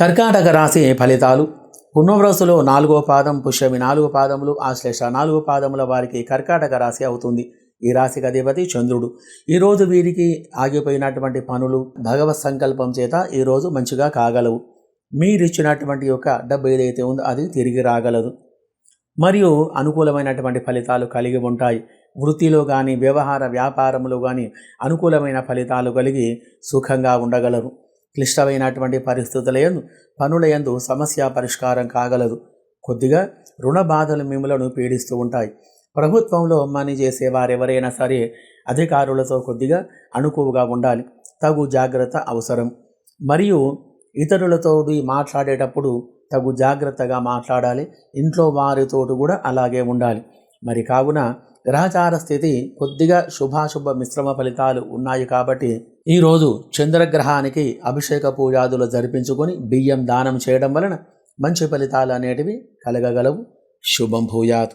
కర్కాటక రాశి ఫలితాలు. పునర్వసులో నాలుగో పాదం పుష్యమి నాలుగు పాదములు ఆశ్లేష నాలుగు పాదముల వారికి కర్కాటక రాశి అవుతుంది. ఈ రాశికి అధిపతి చంద్రుడు. ఈరోజు వీరికి ఆగిపోయినటువంటి పనులు భగవత్ సంకల్పం చేత ఈరోజు మంచిగా కాగలవు. మీరిచ్చినటువంటి యొక్క డబ్బు ఏదైతే ఉందో అది తిరిగి రాగలదు. మరియు అనుకూలమైనటువంటి ఫలితాలు కలిగి ఉంటాయి. వృత్తిలో కానీ వ్యవహార వ్యాపారంలో కానీ అనుకూలమైన ఫలితాలు కలిగి సుఖంగా ఉండగలరు. క్లిష్టమైనటువంటి పరిస్థితుల పనులయందు పనుల యందు సమస్య పరిష్కారం కాగలదు. కొద్దిగా రుణ బాధలు మిమ్మలను పీడిస్తూ ఉంటాయి. ప్రభుత్వంలో పని చేసే వారెవరైనా సరే అధికారులతో కొద్దిగా అనుకువగా ఉండాలి. తగు జాగ్రత్త అవసరం. మరియు ఇతరులతో మాట్లాడేటప్పుడు తగు జాగ్రత్తగా మాట్లాడాలి. ఇంట్లో వారితో కూడా అలాగే ఉండాలి. మరి కావున గ్రహచార స్థితి కొద్దిగా శుభాశుభ మిశ్రమ ఫలితాలు ఉన్నాయి కాబట్టి ఈరోజు చంద్రగ్రహానికి అభిషేక పూజాదులు జరిపించుకొని బియ్యం దానం చేయడం వలన మంచి ఫలితాలు అనేటివి కలగగలవు. శుభం భూయాత్.